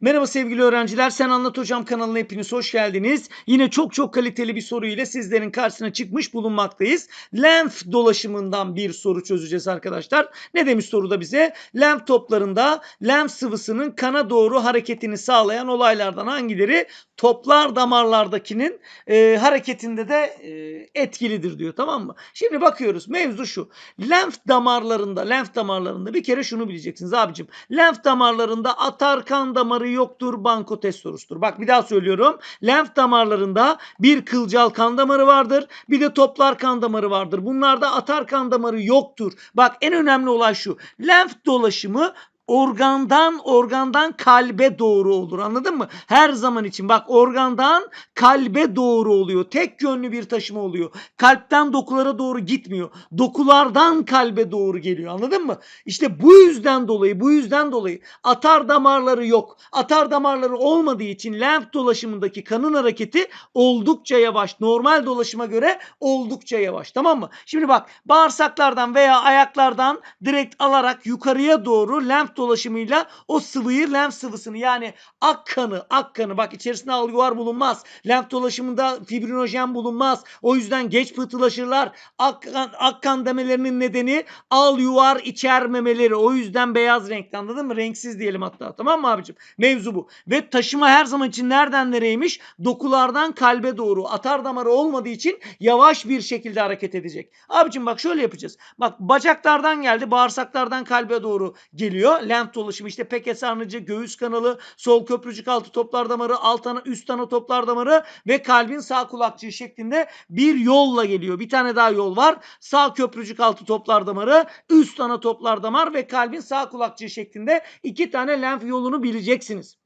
Merhaba sevgili öğrenciler. Sen Anlat Hocam kanalına hepiniz hoş geldiniz. Yine çok çok kaliteli bir soru ile sizlerin karşısına çıkmış bulunmaktayız. Lenf dolaşımından bir soru çözeceğiz arkadaşlar. Ne demiş soruda bize? Lenf toplarında lenf sıvısının kana doğru hareketini sağlayan olaylardan hangileri toplar damarlardakinin e, hareketinde de e, etkilidir diyor tamam mı? Şimdi bakıyoruz mevzu şu. Lenf damarlarında, lenf damarlarında bir kere şunu bileceksiniz abicim. Lenf damarlarında atar kan damarı yoktur, bankotestorustur. Bak bir daha söylüyorum. Lenf damarlarında bir kılcal kan damarı vardır, bir de toplar kan damarı vardır. Bunlarda atar kan damarı yoktur. Bak en önemli olay şu. Lenf dolaşımı organdan organdan kalbe doğru olur anladın mı? Her zaman için bak organdan kalbe doğru oluyor. Tek yönlü bir taşıma oluyor. Kalpten dokulara doğru gitmiyor. Dokulardan kalbe doğru geliyor anladın mı? İşte bu yüzden dolayı bu yüzden dolayı atar damarları yok. Atar damarları olmadığı için lenf dolaşımındaki kanın hareketi oldukça yavaş. Normal dolaşıma göre oldukça yavaş tamam mı? Şimdi bak bağırsaklardan veya ayaklardan direkt alarak yukarıya doğru lenf dolaşımıyla o sıvıyı lenf sıvısını yani ak kanı ak kanı bak içerisinde alüvar bulunmaz. Lenf dolaşımında fibrinojen bulunmaz. O yüzden geç pıhtılaşırlar. Ak kan, ak kan demelerinin nedeni al yuvar içermemeleri. O yüzden beyaz renkli anladın mı? Renksiz diyelim hatta tamam mı abicim? Mevzu bu. Ve taşıma her zaman için nereden nereymiş? Dokulardan kalbe doğru. Atar damarı olmadığı için yavaş bir şekilde hareket edecek. Abicim bak şöyle yapacağız. Bak bacaklardan geldi bağırsaklardan kalbe doğru geliyor. Lenf dolaşımı işte peke sarnıcı, göğüs kanalı, sol köprücük altı toplar damarı, alt ana üst ana toplar damarı ve kalbin sağ kulakçığı şeklinde bir yolla geliyor. Bir tane daha yol var. Sağ köprücük altı toplar damarı, üst ana toplar damar ve kalbin sağ kulakçığı şeklinde iki tane lenf yolunu bileceksiniz.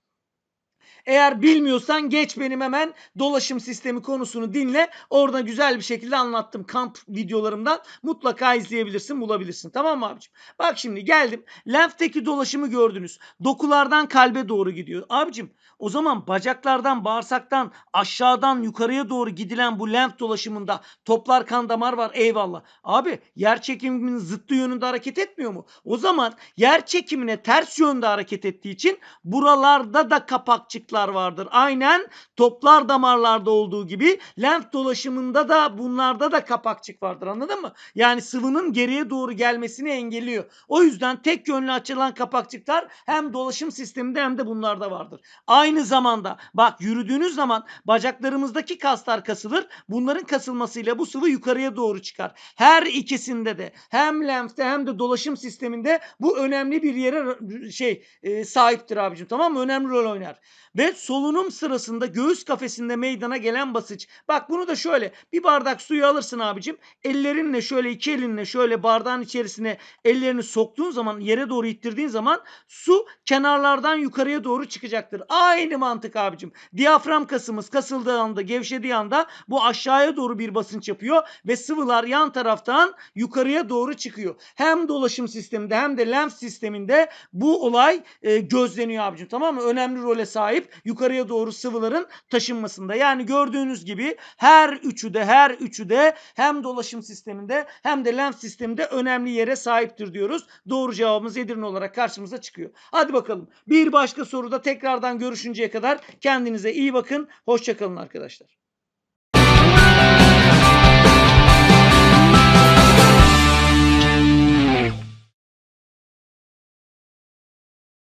Eğer bilmiyorsan geç benim hemen dolaşım sistemi konusunu dinle. Orada güzel bir şekilde anlattım kamp videolarımdan. Mutlaka izleyebilirsin, bulabilirsin. Tamam mı abicim? Bak şimdi geldim. Lenfteki dolaşımı gördünüz. Dokulardan kalbe doğru gidiyor. Abicim o zaman bacaklardan, bağırsaktan, aşağıdan yukarıya doğru gidilen bu lenf dolaşımında toplar kan damar var eyvallah. Abi yer çekiminin zıttı yönünde hareket etmiyor mu? O zaman yer çekimine ters yönde hareket ettiği için buralarda da kapakçıklar vardır. Aynen toplar damarlarda olduğu gibi lenf dolaşımında da bunlarda da kapakçık vardır anladın mı? Yani sıvının geriye doğru gelmesini engelliyor. O yüzden tek yönlü açılan kapakçıklar hem dolaşım sisteminde hem de bunlarda vardır. Aynı zamanda bak yürüdüğünüz zaman bacaklarımızdaki kaslar kasılır. Bunların kasılmasıyla bu sıvı yukarıya doğru çıkar. Her ikisinde de hem lenfte hem de dolaşım sisteminde bu önemli bir yere şey e, sahiptir abicim tamam mı? Önemli rol oynar. Ve solunum sırasında göğüs kafesinde meydana gelen basınç. Bak bunu da şöyle bir bardak suyu alırsın abicim. Ellerinle şöyle iki elinle şöyle bardağın içerisine ellerini soktuğun zaman yere doğru ittirdiğin zaman su kenarlardan yukarıya doğru çıkacaktır. Aynı mantık abicim. Diyafram kasımız kasıldığı anda gevşediği anda bu aşağıya doğru bir basınç yapıyor ve sıvılar yan taraftan yukarıya doğru çıkıyor. Hem dolaşım sisteminde hem de lenf sisteminde bu olay e, gözleniyor abicim tamam mı? Önemli role sahip yukarıya doğru sıvıların taşınmasında. Yani gördüğünüz gibi her üçü de her üçü de hem dolaşım sisteminde hem de lenf sisteminde önemli yere sahiptir diyoruz. Doğru cevabımız Edirne olarak karşımıza çıkıyor. Hadi bakalım bir başka soruda tekrardan görüşünceye kadar kendinize iyi bakın. Hoşçakalın arkadaşlar.